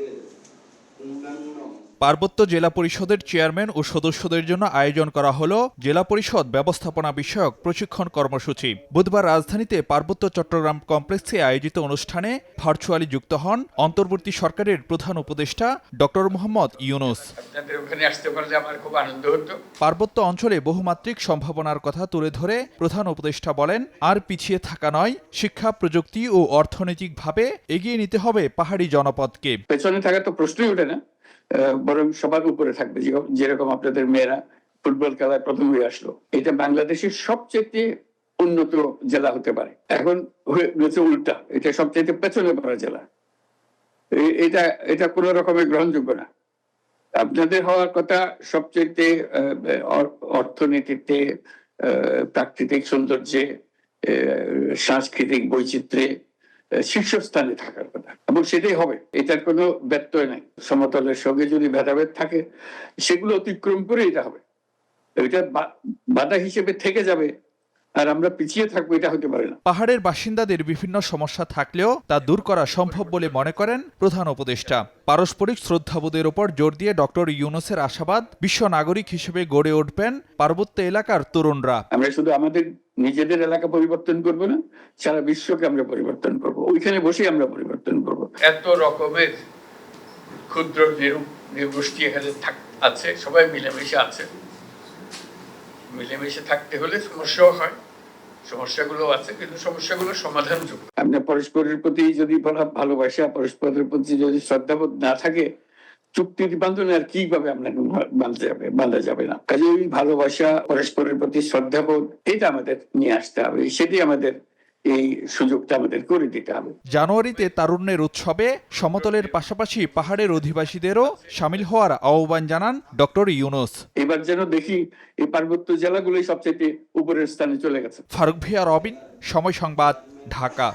de un alumno পার্বত্য জেলা পরিষদের চেয়ারম্যান ও সদস্যদের জন্য আয়োজন করা হলো জেলা পরিষদ ব্যবস্থাপনা বিষয়ক প্রশিক্ষণ কর্মসূচি। বুধবার রাজধানীতে পার্বত্য চট্টগ্রাম কমপ্লেক্সে আয়োজিত অনুষ্ঠানে ভার্চুয়ালি যুক্ত হন অন্তর্বর্তী সরকারের প্রধান উপদেষ্টা ডক্টর মোহাম্মদ ইউনুস। পার্বত্য অঞ্চলে বহুমাত্রিক সম্ভাবনার কথা তুলে ধরে প্রধান উপদেষ্টা বলেন আর পিছিয়ে থাকা নয় শিক্ষা প্রযুক্তি ও অর্থনৈতিকভাবে এগিয়ে নিতে হবে পাহাড়ি জনপদকে। পেছনে থাকা তো প্রশ্নই ওঠে না। বরং সবার উপরে থাকবে। যেরকম আপনাদের মেয়েরা ফুটবল খেলায় প্রথম হয়ে আসলো। এটা বাংলাদেশের সবচেয়ে উন্নত জেলা হতে পারে। এখন হয়ে- হয়েছে উল্টা। এটা সবচেয়ে পেছনে পড়া জেলা। এটা এটা কোন রকমের গ্রহণযোগ্য না। আপনাদের হওয়ার কথা সবচেয়ে অর্থনীতিতে প্রাকৃতিক সৌন্দর্যে সাংস্কৃতিক বৈচিত্র্যে শীর্ষস্থানে থাকার কথা। এবং সেটাই হবে। এটার কোনো ব্যত্যয় নাই। সমতলের সঙ্গে যদি ভেদাভেদ থাকে সেগুলো অতিক্রম করে এটা হবে। এটা বাধা হিসেবে থেকে যাবে। আর আমরা পিছিয়ে থাকব এটা হতে পারে না। পাহাড়ের বাসিন্দাদের বিভিন্ন সমস্যা থাকলেও তা দূর করা সম্ভব বলে মনে করেন প্রধান উপদেষ্টা। পারস্পরিক শ্রদ্ধাবোধের উপর জোর দিয়ে ডক্টর ইউনুসের আশাবাদ বিশ্ব নাগরিক হিসেবে গড়ে উঠবেন পার্বত্য এলাকার তরুণরা। আমরা শুধু আমাদের নিজেদের এলাকা পরিবর্তন করব না সারা বিশ্বকে আমরা পরিবর্তন করব। ওইখানে বসে আমরা পরিবর্তন করব। এত রকমের ক্ষুদ্র নির্গোষ্ঠী এখানে থাক- আছে সবাই মিলেমিশে আছে। মিলেমিশে থাকতে হলে সমস্যাও হয় সমস্যাগুলো আছে কিন্তু সমস্যাগুলো সমাধানযোগ্য। আপনার পরস্পরের প্রতি যদি বলা ভালোবাসা পরস্পরের প্রতি যদি শ্রদ্ধাবোধ না থাকে চুক্তি বান্ধনে আর কীভাবে আপনাকে বাঁধতে যাবে বাঁধা যাবে না। কাজে ওই ভালোবাসা পরস্পরের প্রতি শ্রদ্ধাবোধ এটা আমাদের নিয়ে আসতে হবে। সেটি আমাদের এই সুযোগটা আমাদের করে দিতে হবে। জানুয়ারিতে তারুণ্যের উৎসবে সমতলের পাশাপাশি পাহাড়ের অধিবাসীদেরও সামিল হওয়ার আহ্বান জানান ডক্টর ইউনুস। এবার যেন দেখি এই পার্বত্য জেলাগুলোই সবচেয়ে উপরের স্থানে চলে গেছে। ফারুক ভিয়া রবিন সময় সংবাদ ঢাকা।